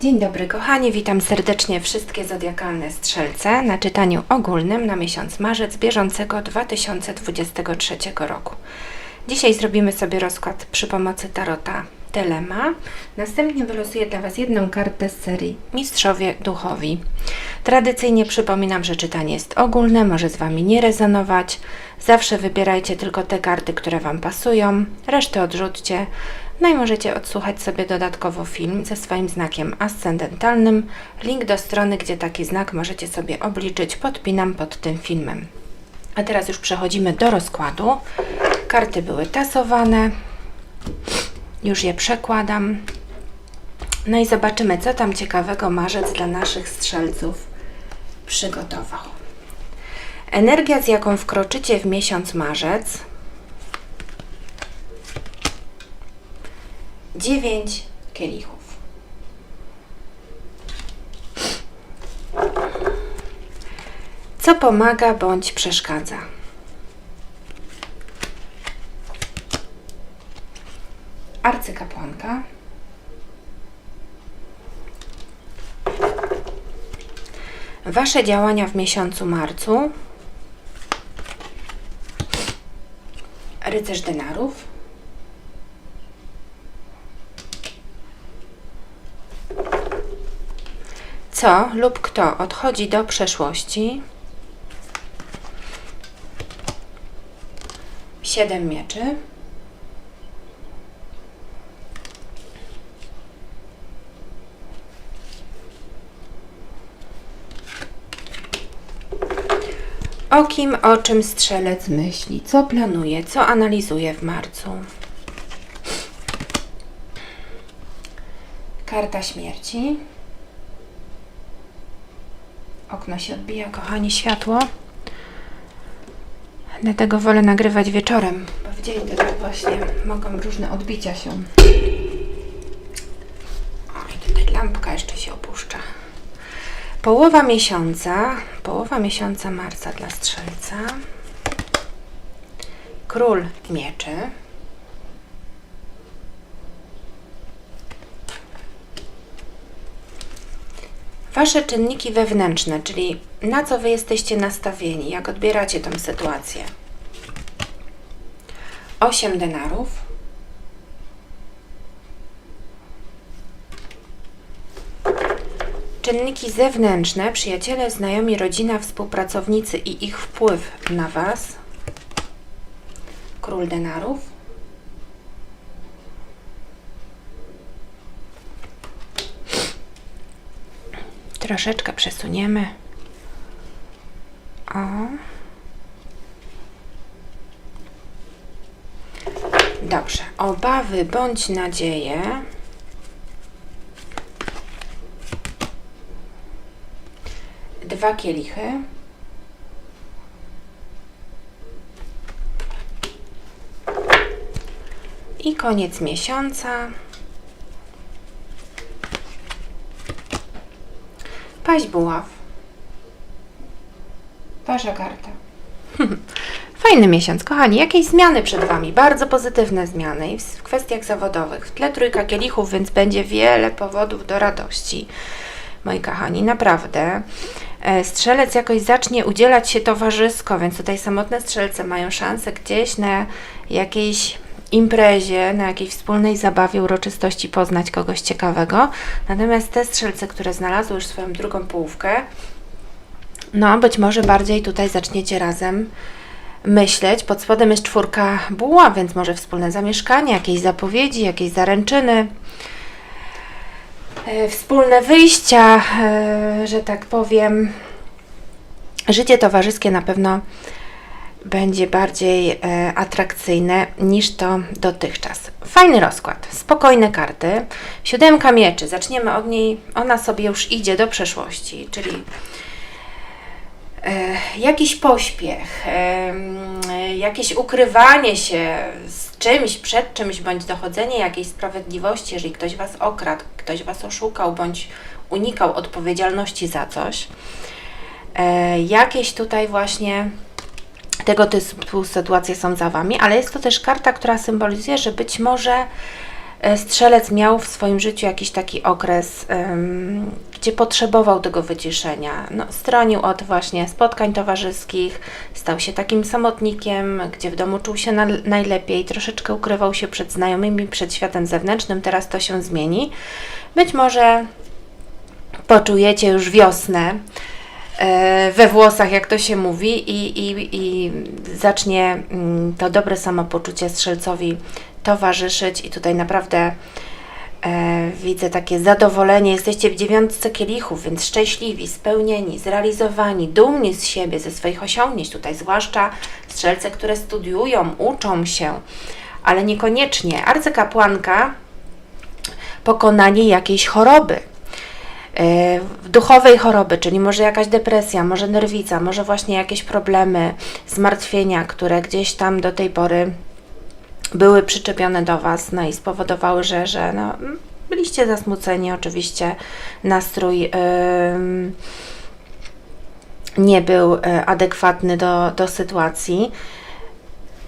Dzień dobry kochani, witam serdecznie wszystkie zodiakalne strzelce na czytaniu ogólnym na miesiąc marzec bieżącego 2023 roku. Dzisiaj zrobimy sobie rozkład przy pomocy tarota Telema. Następnie wylosuję dla Was jedną kartę z serii Mistrzowie Duchowi. Tradycyjnie przypominam, że czytanie jest ogólne, może z Wami nie rezonować. Zawsze wybierajcie tylko te karty, które Wam pasują, resztę odrzućcie. No i możecie odsłuchać sobie dodatkowo film ze swoim znakiem ascendentalnym. Link do strony, gdzie taki znak możecie sobie obliczyć, podpinam pod tym filmem. A teraz już przechodzimy do rozkładu. Karty były tasowane. Już je przekładam. No i zobaczymy, co tam ciekawego marzec dla naszych strzelców przygotował. Energia, z jaką wkroczycie w miesiąc marzec. 9 kielichów. Co pomaga bądź przeszkadza? Arcykapłanka. Wasze działania w miesiącu marcu. Rycerz denarów. Co lub kto odchodzi do przeszłości. Siedem mieczy. O kim, o czym strzelec myśli, co planuje, co analizuje w marcu. Karta śmierci. Okno się odbija, kochani, światło. Dlatego wolę nagrywać wieczorem, bo w dzień to tak właśnie mogą różne odbicia się. O, i tutaj lampka jeszcze się opuszcza. Połowa miesiąca, połowa miesiąca marca dla strzelca. Król mieczy. Wasze czynniki wewnętrzne, czyli na co wy jesteście nastawieni, jak odbieracie tą sytuację. 8 denarów. Czynniki zewnętrzne, przyjaciele, znajomi, rodzina, współpracownicy i ich wpływ na Was. Król denarów. Troszeczkę przesuniemy. O. Dobrze. Obawy bądź nadzieje. Dwa kielichy. I koniec miesiąca. Paź buław. Wasza karta. Fajny miesiąc, kochani. Jakieś zmiany przed Wami, bardzo pozytywne zmiany w kwestiach zawodowych. W tle trójka kielichów, więc będzie wiele powodów do radości. Moi kochani, naprawdę. E, Strzelec jakoś zacznie udzielać się towarzysko, więc tutaj samotne strzelce mają szansę gdzieś na jakiejś imprezie, na jakiejś wspólnej zabawie, uroczystości poznać kogoś ciekawego. Natomiast te strzelce, które znalazły już swoją drugą połówkę, no być może bardziej tutaj zaczniecie razem myśleć. Pod spodem jest czwórka buła, więc może wspólne zamieszkanie, jakieś zapowiedzi, jakieś zaręczyny, e, wspólne wyjścia, e, że tak powiem. Życie towarzyskie na pewno będzie bardziej e, atrakcyjne niż to dotychczas. Fajny rozkład, spokojne karty. Siódemka mieczy, zaczniemy od niej, ona sobie już idzie do przeszłości, czyli e, jakiś pośpiech, e, jakieś ukrywanie się z czymś, przed czymś, bądź dochodzenie jakiejś sprawiedliwości, jeżeli ktoś Was okradł, ktoś Was oszukał, bądź unikał odpowiedzialności za coś. Jakieś tutaj właśnie tego typu sytuacje są za Wami, ale jest to też karta, która symbolizuje, że być może e, strzelec miał w swoim życiu jakiś taki okres, em, gdzie potrzebował tego wyciszenia. No, stronił od właśnie spotkań towarzyskich, stał się takim samotnikiem, gdzie w domu czuł się na, najlepiej, troszeczkę ukrywał się przed znajomymi, przed światem zewnętrznym. Teraz to się zmieni. Być może poczujecie już wiosnę we włosach, jak to się mówi, i, i, i zacznie mm, to dobre samopoczucie strzelcowi towarzyszyć. I tutaj naprawdę e, widzę takie zadowolenie. Jesteście w dziewiątce kielichów, więc szczęśliwi, spełnieni, zrealizowani, dumni z siebie, ze swoich osiągnięć. Tutaj zwłaszcza strzelce, które studiują, uczą się, ale niekoniecznie. Arcykapłanka pokonanie jakiejś choroby e, duchowej choroby, czyli może jakaś depresja, może nerwica, może właśnie jakieś problemy, zmartwienia, które gdzieś tam do tej pory były przyczepione do Was, no i spowodowały, że, że no, byliście zasmuceni, oczywiście nastrój ym, nie był y, adekwatny do, do sytuacji.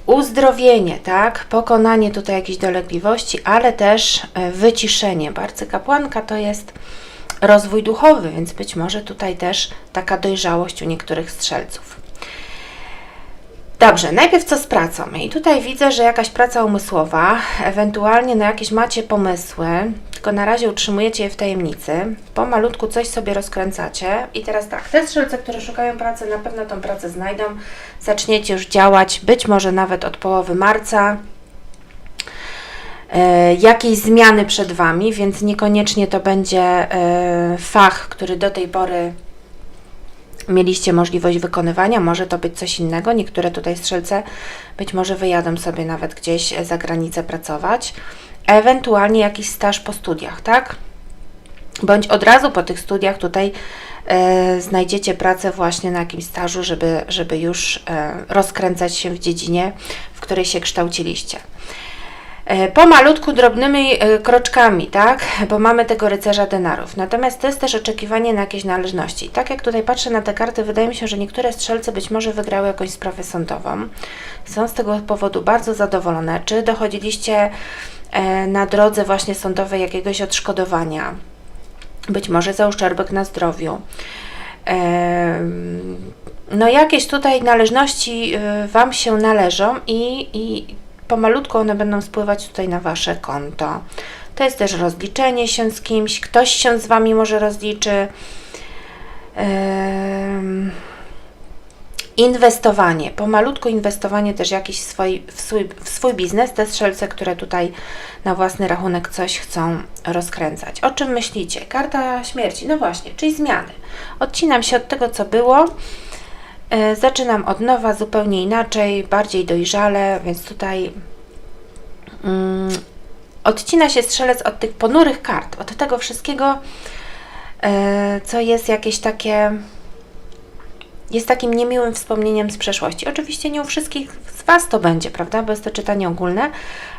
Uzdrowienie, tak, pokonanie tutaj jakichś dolegliwości, ale też y, wyciszenie. Bardzo kapłanka to jest rozwój duchowy, więc być może tutaj też taka dojrzałość u niektórych strzelców. Dobrze, najpierw co z pracą? I tutaj widzę, że jakaś praca umysłowa, ewentualnie na jakieś macie pomysły, tylko na razie utrzymujecie je w tajemnicy, pomalutku coś sobie rozkręcacie. I teraz tak, te strzelce, które szukają pracy, na pewno tą pracę znajdą, zaczniecie już działać, być może nawet od połowy marca, e, jakieś zmiany przed Wami, więc niekoniecznie to będzie e, fach, który do tej pory mieliście możliwość wykonywania, może to być coś innego. Niektóre tutaj strzelce być może wyjadą sobie nawet gdzieś za granicę pracować, ewentualnie jakiś staż po studiach, tak? Bądź od razu po tych studiach tutaj e, znajdziecie pracę właśnie na jakimś stażu, żeby, żeby już e, rozkręcać się w dziedzinie, w której się kształciliście. E, pomalutku, drobnymi e, kroczkami, tak? Bo mamy tego rycerza denarów. Natomiast to jest też oczekiwanie na jakieś należności. Tak jak tutaj patrzę na te karty, wydaje mi się, że niektóre strzelce być może wygrały jakąś sprawę sądową. Są z tego powodu bardzo zadowolone. Czy dochodziliście e, na drodze właśnie sądowej jakiegoś odszkodowania? Być może za uszczerbek na zdrowiu. No jakieś tutaj należności Wam się należą i, i pomalutku one będą spływać tutaj na Wasze konto. To jest też rozliczenie się z kimś, ktoś się z Wami może rozliczy. Inwestowanie, pomalutku inwestowanie też jakiś swój, w, swój, w swój biznes, te strzelce, które tutaj na własny rachunek coś chcą rozkręcać. O czym myślicie? Karta śmierci, no właśnie, czyli zmiany. Odcinam się od tego, co było. E, zaczynam od nowa, zupełnie inaczej, bardziej dojrzale, więc tutaj mm, odcina się strzelec od tych ponurych kart, od tego wszystkiego, e, co jest jakieś takie jest takim niemiłym wspomnieniem z przeszłości. Oczywiście nie u wszystkich z Was to będzie, prawda, bo jest to czytanie ogólne,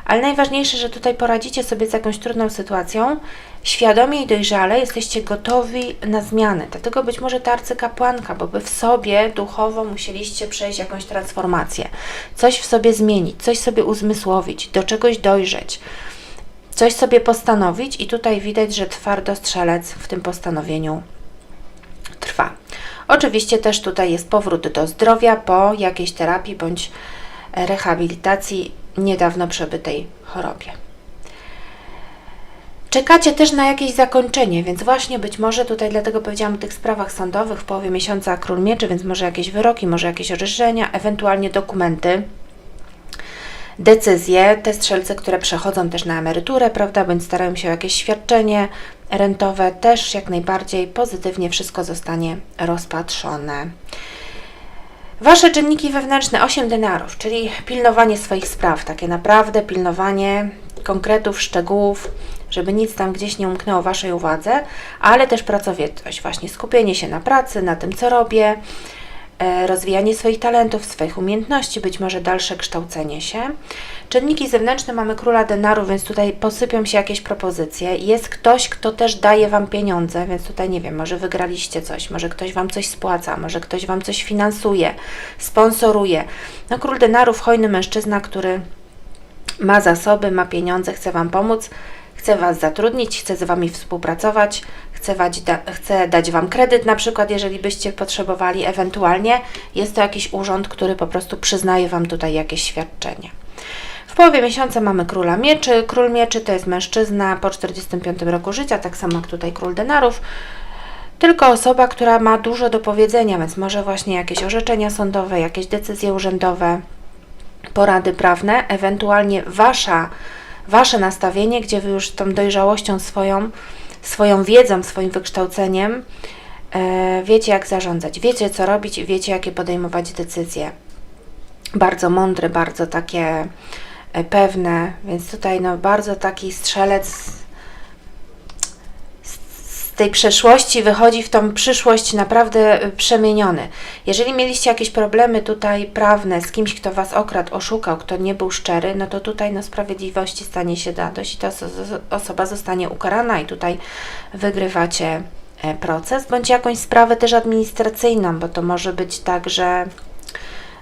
ale najważniejsze, że tutaj poradzicie sobie z jakąś trudną sytuacją, świadomie i dojrzale jesteście gotowi na zmiany. Dlatego być może ta arcykapłanka, bo Wy w sobie duchowo musieliście przejść jakąś transformację, coś w sobie zmienić, coś sobie uzmysłowić, do czegoś dojrzeć coś sobie postanowić i tutaj widać, że twardo strzelec w tym postanowieniu trwa. Oczywiście też tutaj jest powrót do zdrowia po jakiejś terapii bądź rehabilitacji niedawno przebytej chorobie. Czekacie też na jakieś zakończenie, więc właśnie być może tutaj, dlatego powiedziałam o tych sprawach sądowych w połowie miesiąca Król Mieczy, więc może jakieś wyroki, może jakieś orzeczenia, ewentualnie dokumenty, decyzje, te strzelce, które przechodzą też na emeryturę, prawda, bądź starają się o jakieś świadczenie rentowe, też jak najbardziej pozytywnie wszystko zostanie rozpatrzone. Wasze czynniki wewnętrzne 8 denarów, czyli pilnowanie swoich spraw, takie naprawdę pilnowanie konkretów, szczegółów, żeby nic tam gdzieś nie umknęło Waszej uwadze, ale też pracowitość, właśnie skupienie się na pracy, na tym, co robię, rozwijanie swoich talentów, swoich umiejętności, być może dalsze kształcenie się. Czynniki zewnętrzne mamy króla denaru, więc tutaj posypią się jakieś propozycje. Jest ktoś, kto też daje Wam pieniądze, więc tutaj nie wiem, może wygraliście coś, może ktoś Wam coś spłaca, może ktoś Wam coś finansuje, sponsoruje. No król denarów, hojny mężczyzna, który ma zasoby, ma pieniądze, chce Wam pomóc, chce Was zatrudnić, chce z Wami współpracować, chce, wać, da, chce dać Wam kredyt, na przykład, jeżeli byście potrzebowali, ewentualnie jest to jakiś urząd, który po prostu przyznaje Wam tutaj jakieś świadczenie. W połowie miesiąca mamy króla mieczy. Król mieczy to jest mężczyzna po 45 roku życia, tak samo jak tutaj król denarów. Tylko osoba, która ma dużo do powiedzenia, więc może właśnie jakieś orzeczenia sądowe, jakieś decyzje urzędowe, porady prawne, ewentualnie wasza, wasze nastawienie, gdzie wy już tą dojrzałością swoją, swoją wiedzą, swoim wykształceniem e, wiecie jak zarządzać, wiecie co robić, wiecie jakie podejmować decyzje. Bardzo mądre, bardzo takie e, pewne, więc tutaj no bardzo taki strzelec z tej przeszłości wychodzi w tą przyszłość naprawdę y, przemieniony. Jeżeli mieliście jakieś problemy tutaj prawne z kimś, kto Was okradł, oszukał, kto nie był szczery, no to tutaj no sprawiedliwości stanie się zadość i ta oso- osoba zostanie ukarana i tutaj wygrywacie e, proces, bądź jakąś sprawę też administracyjną, bo to może być tak, że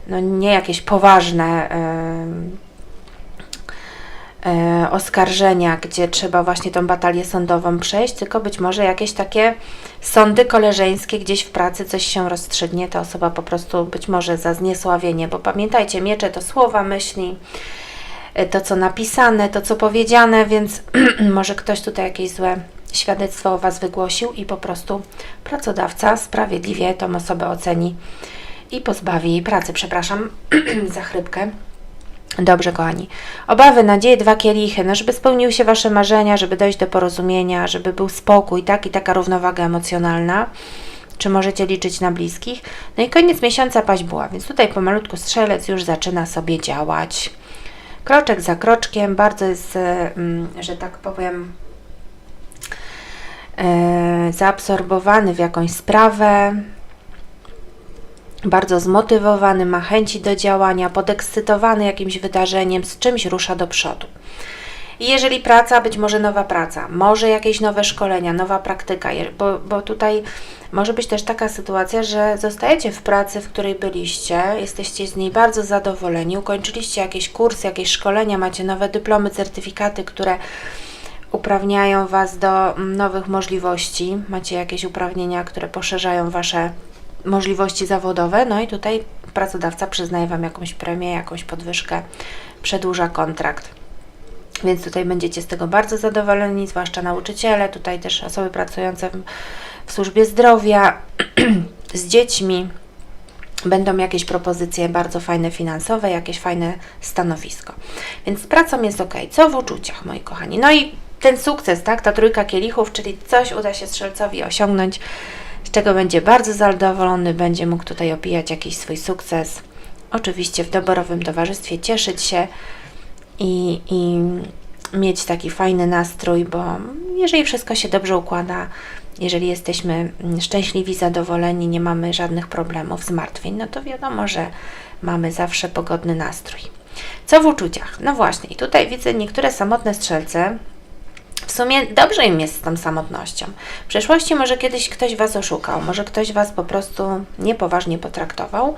no nie jakieś poważne e, oskarżenia, gdzie trzeba właśnie tą batalię sądową przejść, tylko być może jakieś takie sądy koleżeńskie gdzieś w pracy coś się rozstrzygnie, ta osoba po prostu być może za zniesławienie, bo pamiętajcie, miecze to słowa, myśli, e, to co napisane, to co powiedziane, więc może ktoś tutaj jakieś złe świadectwo o Was wygłosił i po prostu pracodawca sprawiedliwie tą osobę oceni i pozbawi jej pracy. Przepraszam za chrypkę. Dobrze, kochani. Obawy, nadzieje, dwa kielichy, no żeby spełniły się Wasze marzenia, żeby dojść do porozumienia, żeby był spokój, tak? I taka równowaga emocjonalna. Czy możecie liczyć na bliskich? No i koniec miesiąca paźbuła, więc tutaj pomalutku strzelec już zaczyna sobie działać. Kroczek za kroczkiem, bardzo jest, e, mm, że tak powiem, e, zaabsorbowany w jakąś sprawę, bardzo zmotywowany, ma chęci do działania, podekscytowany jakimś wydarzeniem, z czymś rusza do przodu. I jeżeli praca, być może nowa praca, może jakieś nowe szkolenia, nowa praktyka, bo, bo tutaj może być też taka sytuacja, że zostajecie w pracy, w której byliście, jesteście z niej bardzo zadowoleni, ukończyliście jakieś kursy, jakieś szkolenia, macie nowe dyplomy, certyfikaty, które uprawniają Was do mm, nowych możliwości, macie jakieś uprawnienia, które poszerzają Wasze możliwości zawodowe, no i tutaj pracodawca przyznaje Wam jakąś premię, jakąś podwyżkę, przedłuża kontrakt. Więc tutaj będziecie z tego bardzo zadowoleni, zwłaszcza nauczyciele, tutaj też osoby pracujące w, służbie zdrowia, z dziećmi. Będą jakieś propozycje bardzo fajne finansowe, jakieś fajne stanowisko. Więc z pracą jest ok. Co w uczuciach, moi kochani? No i ten sukces, tak? Ta trójka kielichów, czyli coś uda się strzelcowi osiągnąć, z czego będzie bardzo zadowolony, będzie mógł tutaj opijać jakiś swój sukces. Oczywiście w doborowym towarzystwie cieszyć się i, i mieć taki fajny nastrój, bo jeżeli wszystko się dobrze układa, jeżeli jesteśmy mm, szczęśliwi, zadowoleni, nie mamy żadnych problemów, zmartwień, no to wiadomo, że mamy zawsze pogodny nastrój. Co w uczuciach? No właśnie, i tutaj widzę niektóre samotne strzelce. W sumie dobrze im jest z tą samotnością. W przeszłości może kiedyś ktoś Was oszukał, może ktoś Was po prostu niepoważnie potraktował.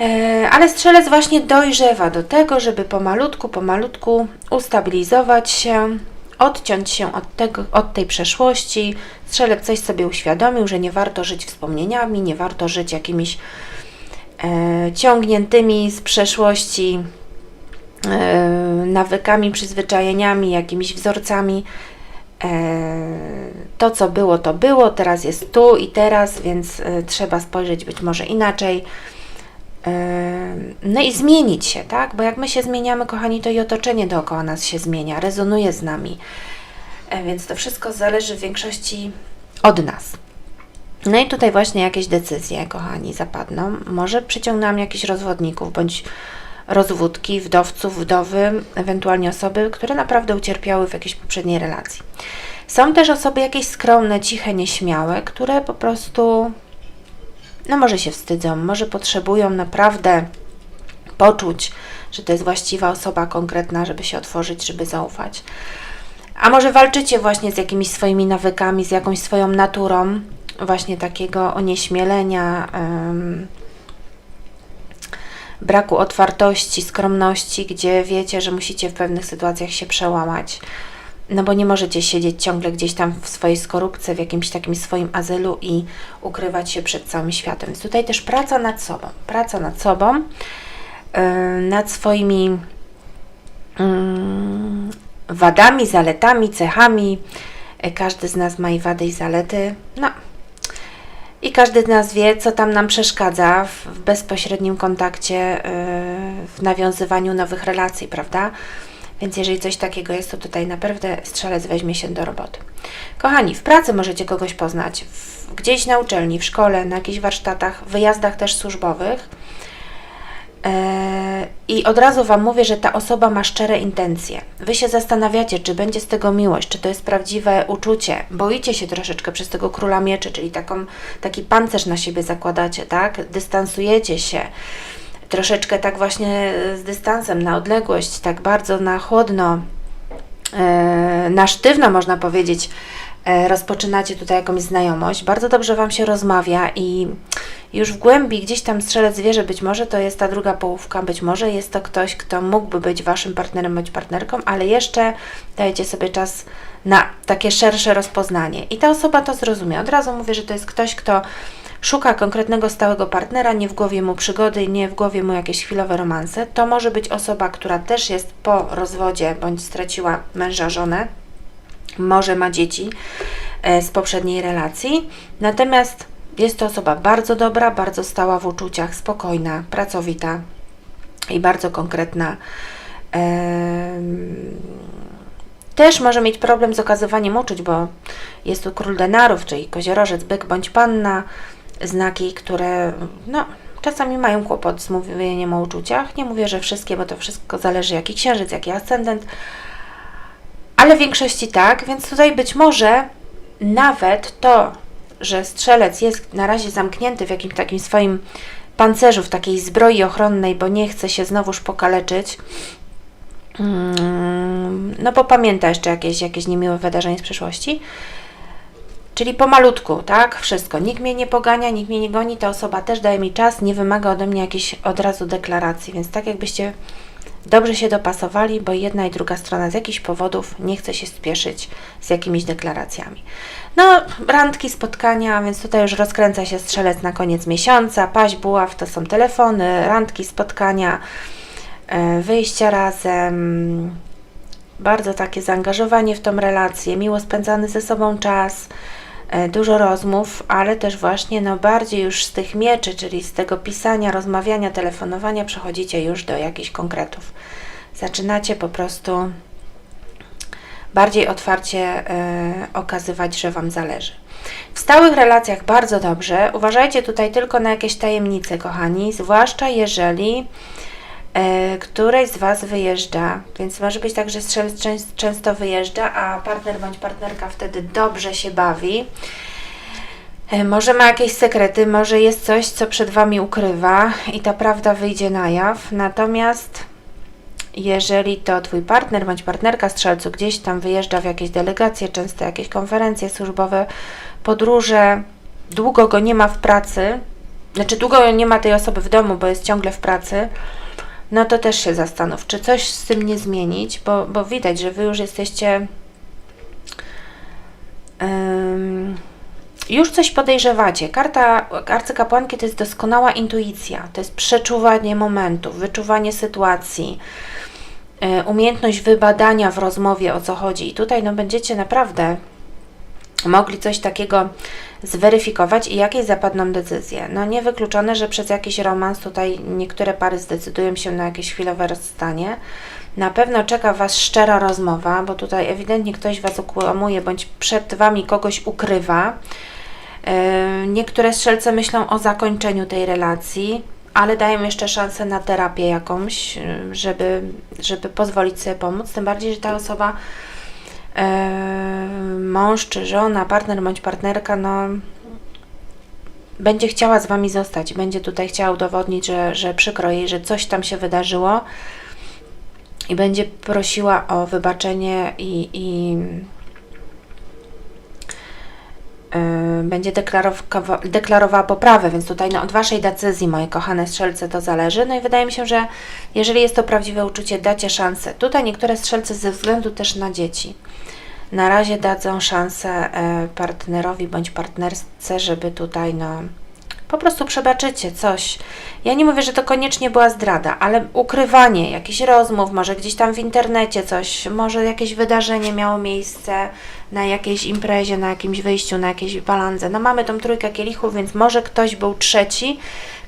E, Ale strzelec właśnie dojrzewa do tego, żeby pomalutku, pomalutku ustabilizować się, odciąć się od, tego, od tej przeszłości. Strzelec coś sobie uświadomił, że nie warto żyć wspomnieniami, nie warto żyć jakimiś e, ciągniętymi z przeszłości nawykami, przyzwyczajeniami, jakimiś wzorcami. E, to, co było, to było, teraz jest tu i teraz, więc e, trzeba spojrzeć być może inaczej. E, No i zmienić się, tak? Bo jak my się zmieniamy, kochani, to i otoczenie dookoła nas się zmienia, rezonuje z nami. E, Więc to wszystko zależy w większości od nas. No i tutaj właśnie jakieś decyzje, kochani, zapadną. Może przyciągnęłam jakichś rozwodników bądź rozwódki, wdowców, wdowy, ewentualnie osoby, które naprawdę ucierpiały w jakiejś poprzedniej relacji. Są też osoby jakieś skromne, ciche, nieśmiałe, które po prostu no może się wstydzą, może potrzebują naprawdę poczuć, że to jest właściwa osoba konkretna, żeby się otworzyć, żeby zaufać. A może walczycie właśnie z jakimiś swoimi nawykami, z jakąś swoją naturą, właśnie takiego onieśmielenia, braku otwartości, skromności, gdzie wiecie, że musicie w pewnych sytuacjach się przełamać. No bo nie możecie siedzieć ciągle gdzieś tam w swojej skorupce, w jakimś takim swoim azylu i ukrywać się przed całym światem. Więc tutaj też praca nad sobą. Praca nad sobą, yy, nad swoimi yy, wadami, zaletami, cechami. Każdy z nas ma i wady, i zalety. No. I każdy z nas wie, co tam nam przeszkadza w, bezpośrednim kontakcie, yy, w nawiązywaniu nowych relacji, prawda? Więc jeżeli coś takiego jest, to tutaj naprawdę strzelec weźmie się do roboty. Kochani, w pracy możecie kogoś poznać, w, gdzieś na uczelni, w szkole, na jakichś warsztatach, wyjazdach też służbowych. Eee, I od razu Wam mówię, że ta osoba ma szczere intencje. Wy się zastanawiacie, czy będzie z tego miłość, czy to jest prawdziwe uczucie. Boicie się troszeczkę przez tego króla mieczy, czyli taką, taki pancerz na siebie zakładacie, tak? Dystansujecie się troszeczkę tak właśnie z dystansem, na odległość, tak bardzo na chłodno, e, na sztywno można powiedzieć, e, rozpoczynacie tutaj jakąś znajomość. Bardzo dobrze Wam się rozmawia i już w głębi gdzieś tam strzelec wie, że być może to jest ta druga połówka, być może jest to ktoś, kto mógłby być Waszym partnerem bądź partnerką, ale jeszcze dajecie sobie czas na takie szersze rozpoznanie. I ta osoba to zrozumie. Od razu mówię, że to jest ktoś, kto szuka konkretnego stałego partnera, nie w głowie mu przygody, nie w głowie mu jakieś chwilowe romanse. To może być osoba, która też jest po rozwodzie bądź straciła męża, żonę, może ma dzieci e, z poprzedniej relacji. Natomiast jest to osoba bardzo dobra, bardzo stała w uczuciach, spokojna, pracowita i bardzo konkretna. Też może mieć problem z okazywaniem uczuć, bo jest tu król denarów, czyli koziorożec, byk bądź panna, znaki, które no, czasami mają kłopot z mówieniem o uczuciach. Nie mówię, że wszystkie, bo to wszystko zależy jaki księżyc, jaki ascendent, ale w większości tak, więc tutaj być może nawet to, że strzelec jest na razie zamknięty w jakimś takim swoim pancerzu, w takiej zbroi ochronnej, bo nie chce się znowuż pokaleczyć, mm, no bo pamięta jeszcze jakieś, jakieś niemiłe wydarzenie z przeszłości, Czyli pomalutku, tak? Wszystko. Nikt mnie nie pogania, nikt mnie nie goni, ta osoba też daje mi czas, nie wymaga ode mnie jakiejś od razu deklaracji, więc tak jakbyście dobrze się dopasowali, bo jedna i druga strona z jakichś powodów nie chce się spieszyć z jakimiś deklaracjami. No, randki, spotkania, więc tutaj już rozkręca się strzelec na koniec miesiąca, paść, buław, to są telefony, randki, spotkania, e, wyjścia razem, bardzo takie zaangażowanie w tą relację, miło spędzany ze sobą czas, dużo rozmów, ale też właśnie no bardziej już z tych mieczy, czyli z tego pisania, rozmawiania, telefonowania przechodzicie już do jakichś konkretów. Zaczynacie po prostu bardziej otwarcie e, okazywać, że Wam zależy. W stałych relacjach bardzo dobrze. Uważajcie tutaj tylko na jakieś tajemnice, kochani, zwłaszcza jeżeli e, któreś z Was wyjeżdża, więc może być tak, że strzelec częs- często wyjeżdża, a partner bądź partnerka wtedy dobrze się bawi. E, Może ma jakieś sekrety, może jest coś, co przed Wami ukrywa i ta prawda wyjdzie na jaw. Natomiast jeżeli to Twój partner bądź partnerka strzelcu gdzieś tam wyjeżdża w jakieś delegacje, często jakieś konferencje służbowe, podróże, długo go nie ma w pracy, znaczy długo nie ma tej osoby w domu, bo jest ciągle w pracy, no to też się zastanów, czy coś z tym nie zmienić, bo, bo widać, że Wy już jesteście. Ym, już coś podejrzewacie. Karta arcykapłanki to jest doskonała intuicja, to jest przeczuwanie momentów, wyczuwanie sytuacji, y, umiejętność wybadania w rozmowie o co chodzi. I tutaj no, będziecie naprawdę mogli coś takiego zweryfikować i jakieś zapadną decyzje. No niewykluczone, że przez jakiś romans tutaj niektóre pary zdecydują się na jakieś chwilowe rozstanie. Na pewno czeka Was szczera rozmowa, bo tutaj ewidentnie ktoś Was okłamuje bądź przed Wami kogoś ukrywa. Yy, Niektóre strzelce myślą o zakończeniu tej relacji, ale dają jeszcze szansę na terapię jakąś, yy, żeby, żeby pozwolić sobie pomóc. Tym bardziej, że ta osoba mąż czy żona, partner bądź partnerka, no będzie chciała z Wami zostać, będzie tutaj chciała udowodnić, że, że przykro jej, że coś tam się wydarzyło i będzie prosiła o wybaczenie i, i będzie deklarowa- deklarowała poprawę, więc tutaj no, od Waszej decyzji, moje kochane strzelce, to zależy. No i wydaje mi się, że jeżeli jest to prawdziwe uczucie, dacie szansę. Tutaj niektóre strzelce ze względu też na dzieci. Na razie dadzą szansę e, partnerowi bądź partnerce, żeby tutaj no, po prostu przebaczycie coś. Ja nie mówię, że to koniecznie była zdrada, ale ukrywanie jakichś rozmów, może gdzieś tam w internecie coś, może jakieś wydarzenie miało miejsce na jakiejś imprezie, na jakimś wyjściu, na jakiejś balandze. No mamy tą trójkę kielichów, więc może ktoś był trzeci,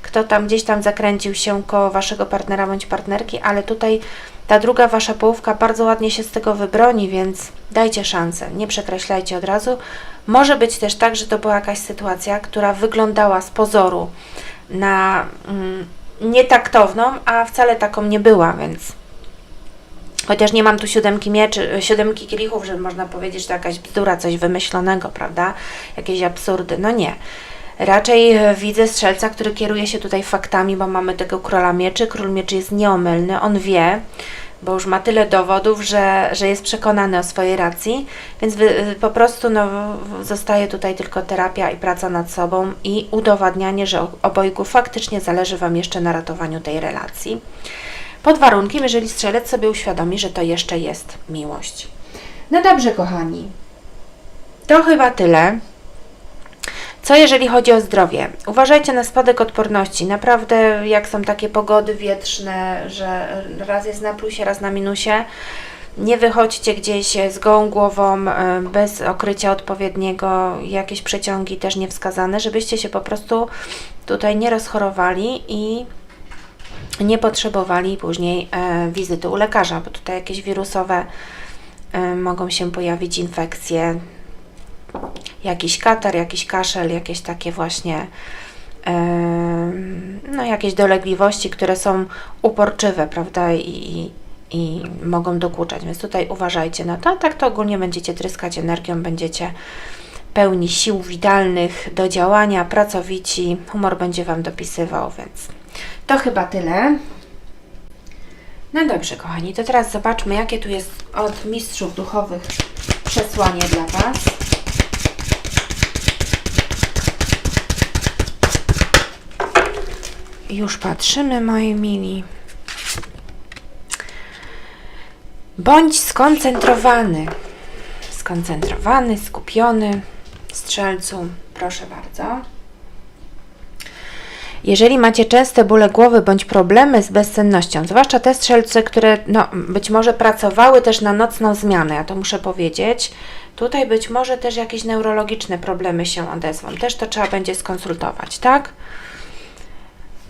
kto tam gdzieś tam zakręcił się koło waszego partnera bądź partnerki, ale tutaj ta druga wasza połówka bardzo ładnie się z tego wybroni, więc dajcie szansę, nie przekreślajcie od razu. Może być też tak, że to była jakaś sytuacja, która wyglądała z pozoru na mm, nietaktowną, a wcale taką nie była, więc chociaż nie mam tu siódemki mieczy, siódemki kielichów, że można powiedzieć, że to jakaś bzdura, coś wymyślonego, prawda? Jakieś absurdy. No nie. Raczej e, widzę strzelca, który kieruje się tutaj faktami, bo mamy tego króla mieczy. Król mieczy jest nieomylny, on wie, bo już ma tyle dowodów, że, że jest przekonany o swojej racji, więc wy, po prostu no, zostaje tutaj tylko terapia i praca nad sobą i udowadnianie, że obojgu faktycznie zależy Wam jeszcze na ratowaniu tej relacji. Pod warunkiem, jeżeli strzelec sobie uświadomi, że to jeszcze jest miłość. No dobrze, kochani. To chyba tyle. Co jeżeli chodzi o zdrowie? Uważajcie na spadek odporności. Naprawdę, jak są takie pogody wietrzne, że raz jest na plusie, raz na minusie, nie wychodźcie gdzieś z gołą głową, e, bez okrycia odpowiedniego, jakieś przeciągi też niewskazane, żebyście się po prostu tutaj nie rozchorowali i nie potrzebowali później e, wizyty u lekarza, bo tutaj jakieś wirusowe e, mogą się pojawić infekcje, jakiś katar, jakiś kaszel, jakieś takie właśnie no jakieś dolegliwości, które są uporczywe, prawda, i, i mogą dokuczać, więc tutaj uważajcie na to, tak to ogólnie będziecie tryskać energią, będziecie pełni sił witalnych do działania, pracowici, humor będzie Wam dopisywał, więc to chyba tyle. No dobrze, kochani, to teraz zobaczmy, jakie tu jest od mistrzów duchowych przesłanie dla Was. Już patrzymy, moi mili. Bądź skoncentrowany. Skoncentrowany, skupiony. Strzelcu, proszę bardzo. Jeżeli macie częste bóle głowy bądź problemy z bezsennością, zwłaszcza te strzelce, które no, być może pracowały też na nocną zmianę, ja to muszę powiedzieć, tutaj być może też jakieś neurologiczne problemy się odezwą. Też to trzeba będzie skonsultować, tak?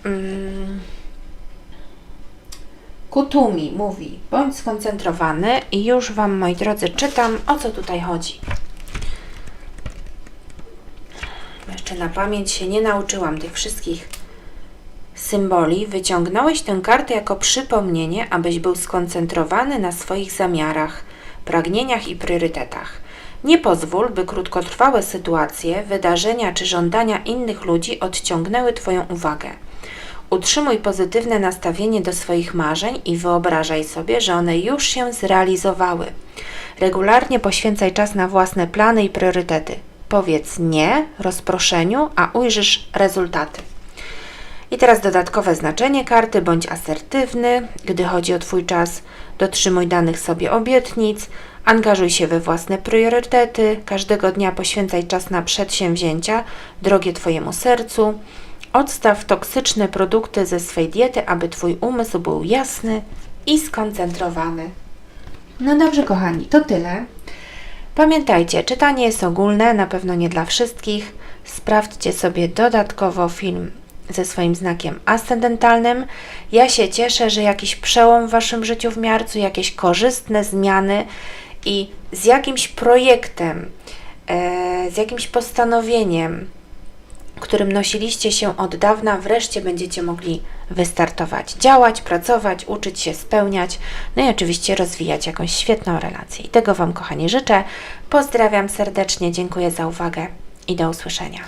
Mm. Kutumi mówi, bądź skoncentrowany i już Wam, moi drodzy, czytam, o co tutaj chodzi. Jeszcze na pamięć się nie nauczyłam tych wszystkich symboli. Wyciągnąłeś tę kartę jako przypomnienie, abyś był skoncentrowany na swoich zamiarach, pragnieniach i priorytetach. Nie pozwól, by krótkotrwałe sytuacje, wydarzenia czy żądania innych ludzi odciągnęły Twoją uwagę. Utrzymuj pozytywne nastawienie do swoich marzeń i wyobrażaj sobie, że one już się zrealizowały. Regularnie poświęcaj czas na własne plany i priorytety. Powiedz nie rozproszeniu, a ujrzysz rezultaty. I teraz dodatkowe znaczenie karty, bądź asertywny, gdy chodzi o Twój czas, dotrzymuj danych sobie obietnic, angażuj się we własne priorytety, każdego dnia poświęcaj czas na przedsięwzięcia, drogie Twojemu sercu, Odstaw toksyczne produkty ze swej diety, aby Twój umysł był jasny i skoncentrowany. No dobrze, kochani, to tyle. Pamiętajcie, czytanie jest ogólne, na pewno nie dla wszystkich. Sprawdźcie sobie dodatkowo film ze swoim znakiem ascendentalnym. Ja się cieszę, że jakiś przełom w Waszym życiu w marcu, jakieś korzystne zmiany i z jakimś projektem, e, z jakimś postanowieniem, którym nosiliście się od dawna, wreszcie będziecie mogli wystartować, działać, pracować, uczyć się, spełniać, no i oczywiście rozwijać jakąś świetną relację. I tego Wam, kochani, życzę. Pozdrawiam serdecznie, dziękuję za uwagę i do usłyszenia.